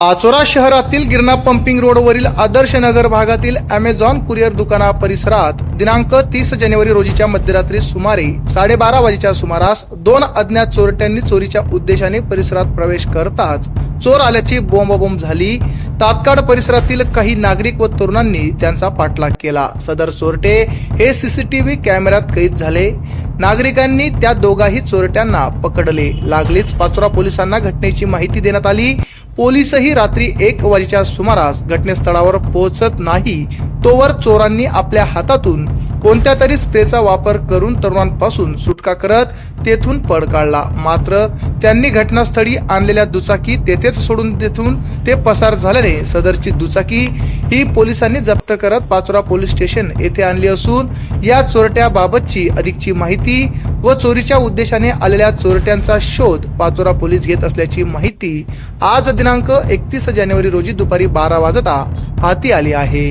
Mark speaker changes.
Speaker 1: पाचोरा शहरातील गिरणा पंपिंग रोडवरील आदर्श नगर भागातील अमेझॉन कुरिअर दुकाना परिसरात दिनांक तीस जानेवारी रोजीच्या मध्यरात्री सुमारे साडेबारा वाजेच्या सुमारास दोन अज्ञात चोरट्यांनी चोरीच्या उद्देशाने परिसरात प्रवेश करताच चोर आल्याची बोंबाबोंब झाली. तात्काळ परिसरातील काही नागरिक व तरुणांनी त्यांचा पाठलाग केला. सदर चोरटे हे सीसीटीव्ही कॅमेऱ्यात कैद झाले. नागरिकांनी त्या दोघाही चोरट्यांना पकडले. लागलीच पाचोरा पोलिसांना घटनेची माहिती देण्यात आली. पोलीसही रात्री एक वाजेच्या सुमारास घटनास्थळावर पोहोचत नाही तोवर चोरांनी आपल्या हातातून कोणत्या तरी स्प्रेचा वापर करून तरुणांपासून सुटका करत तेथून पळ काढला. मात्र त्यांनी घटनास्थळी आणलेल्या दुचाकी तेथेच सोडून तेथून ते पसार झाल्याने सदरची दुचाकी ही पोलिसांनी जप्त करत पाचोरा पोलीस स्टेशन येथे आणली असून या चोरट्याबाबतची अधिकची माहिती व चोरीच्या उद्देशाने आलेल्या चोरट्यांचा शोध पाचोरा पोलीस घेत असल्याची माहिती आज दिनांक एकतीस जानेवारी रोजी दुपारी बारा वाजता हाती आली आहे.